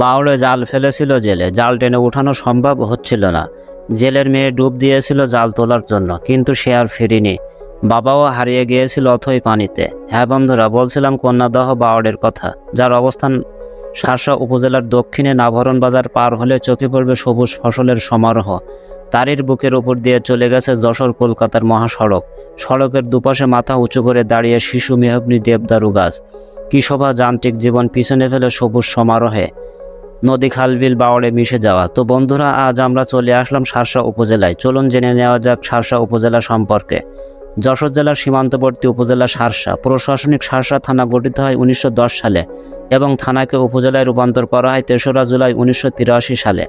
বাউলে জাল ফেলেছিল জেলে। জাল টেনে উঠানো সম্ভব হচ্ছিল না। জেলের মেয়ে ডুব দিয়েছিল জাল তোলার জন্য, কিন্তু সে আর ফিরিনি। বাবাও হারিয়ে গিয়েছিল অথই পানিতে। হ্যাঁ বন্ধুরা, বলছিলাম কন্যাদহ বাওয়ার্ডের কথা। যার অবস্থান শার্শা উপজেলার দক্ষিণে নাভরণ বাজার পার হলে চোখে পড়বে সবুজ ফসলের সমারোহ। তারির বুকের উপর দিয়ে চলে গেছে যশোর কলকাতার মহাসড়ক। সড়কের দুপাশে মাথা উঁচু করে দাঁড়িয়ে শিশু মেহগ্নি দেবদারু গাছ। কি শোভা যান্ত্রিক জীবন পিছনে ফেলে সবুজ সমারোহে। নদী খাল বিল বাওড়ে মিশে যাওয়া। তো বন্ধুরা, আজ আমরা চলে আসলাম শার্শা উপজেলায়। চলুন জেনে নেওয়া যাক শার্শা উপজেলা সম্পর্কে। যশোর জেলার সীমান্তবর্তী উপজেলা শার্শা প্রশাসনিক শার্শা থানা গঠিত হয় উনিশশো দশ সালে এবং থানাকে উপজেলায় রূপান্তর করা হয় তেসরা জুলাই উনিশশো তিরাশি সালে।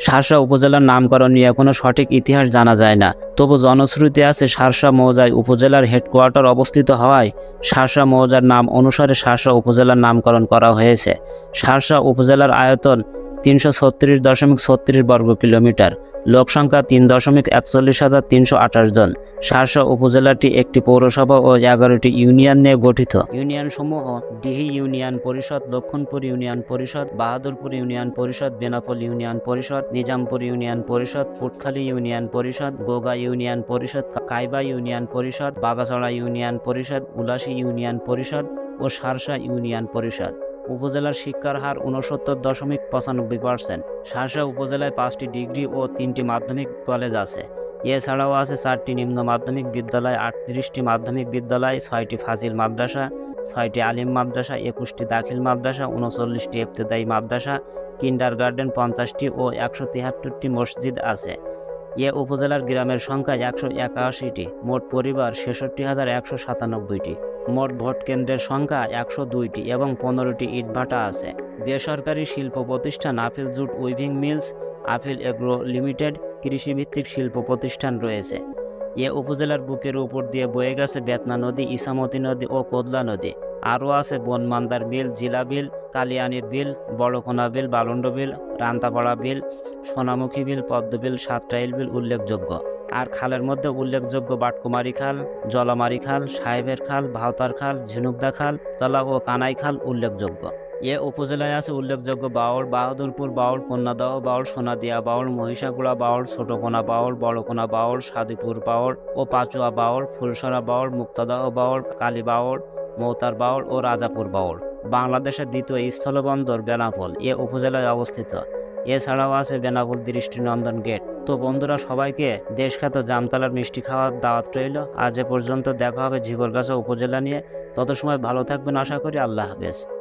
শার্শা উপজেলার নামকরণ নিয়ে কোনো সঠিক ইতিহাস জানা যায় না। তবু জনশ্রুতি আছে শার্শা মৌজায় উপজেলার হেডকোয়ার্টার অবস্থিত হওয়ায় শার্শা মৌজার নাম অনুসারে শার্শা উপজেলার নামকরণ করা হয়েছে। শার্শা উপজেলার আয়তন তিনশো ছত্রিশ দশমিক ছত্রিশ বর্গ কিলোমিটার। লোক সংখ্যা তিন দশমিক একচল্লিশ হাজার তিনশো আঠাশ জন। শার্শা উপজেলাটি একটি পৌরসভা ও এগারোটি ইউনিয়ন নিয়ে গঠিত। ইউনিয়ন সমূহ ডিহি ইউনিয়ন পরিষদ, লক্ষণপুর ইউনিয়ন পরিষদ, বাহাদুরপুর ইউনিয়ন পরিষদ, বেনাপোল ইউনিয়ন পরিষদ, নিজামপুর ইউনিয়ন পরিষদ, পুটখালী ইউনিয়ন পরিষদ, গোগা ইউনিয়ন পরিষদ, কাইবা ইউনিয়ন পরিষদ, বাগাছড়া ইউনিয়ন পরিষদ, উলাসী ইউনিয়ন পরিষদ ও শার্শা ইউনিয়ন পরিষদ। উপজেলার শিক্ষার হার উনসত্তর দশমিক পঁচানব্বই পার্সেন্ট। শার্শা উপজেলায় পাঁচটি ডিগ্রি ও তিনটি মাধ্যমিক কলেজ আছে। এছাড়াও আছে চারটি নিম্ন মাধ্যমিক বিদ্যালয়, আটত্রিশটি মাধ্যমিক বিদ্যালয়, ছয়টি ফাজিল মাদ্রাসা, ছয়টি আলিম মাদ্রাসা, একুশটি দাখিল মাদ্রাসা উনচল্লিশটি এফতেদায়ী মাদ্রাসা, কিন্ডার গার্ডেন পঞ্চাশটি ও একশো তিয়াত্তরটি মসজিদ আছে। এ উপজেলার গ্রামের সংখ্যা একশো একাশিটি, মোট পরিবার ছেষট্টি হাজার একশো সাতানব্বইটি। মোট ভোট কেন্দ্রের সংখ্যা একশো দুইটি এবং পনেরোটি ইটভাটা আছে। বেসরকারি শিল্প প্রতিষ্ঠান আপিল জুট উইভিং মিলস, আপিল এগ্রো লিমিটেড কৃষিভিত্তিক শিল্প প্রতিষ্ঠান রয়েছে। এ উপজেলার বুকের উপর দিয়ে বয়ে গেছে বেতনা নদী, ইসামতি নদী ও কোদলা নদী। আরও আছে বনমান্দার বিল, জিলা বিল, কালিয়ানির বিল, বড়কোনা বিল বালন্ড বিল, রান্তাপাড়া বিল, সোনামুখী বিল, পদ্ম বিল, সাতটাইল বিল উল্লেখযোগ্য। আর খালের মধ্যে উল্লেখযোগ্য বাটকুমারি খাল, জলামারি খাল, সাহেবের খাল, ভাওতার খাল, ঝিনুকদা খাল, তলা ও কানাই খাল উল্লেখযোগ্য। এ উপজেলায় আছে উল্লেখযোগ্য বাউল, বাহাদুরপুর বাউল, কন্যাদহ বাউল, সোনাদিয়া বাউল, মহিষাগুড়া বাউল, ছোটকোনা বাউল, বড়কোনা বাউল, সাদিপুর বাউল ও পাচুয়া বাউল, ফুলসরা বাউল, মুক্তাদহ বাউল, কালী বাউল, মৌতার বাউল ও রাজাপুর বাউল। বাংলাদেশের দ্বিতীয় স্থলবন্দর বেনাপোল এ উপজেলায় অবস্থিত। এছাড়াও আছে বেনাপুল দৃষ্টিনন্দন গেট। তো বন্ধুরা, সবাইকে দেশখ্যাত জামতলার মিষ্টি খাওয়ার দাওয়াত রইল। আজ এ পর্যন্ত দেখা হবে ঝিগরগাছা উপজেলা নিয়ে। তত সময় ভালো থাকবেন, আশা করি। আল্লাহ হাফেজ।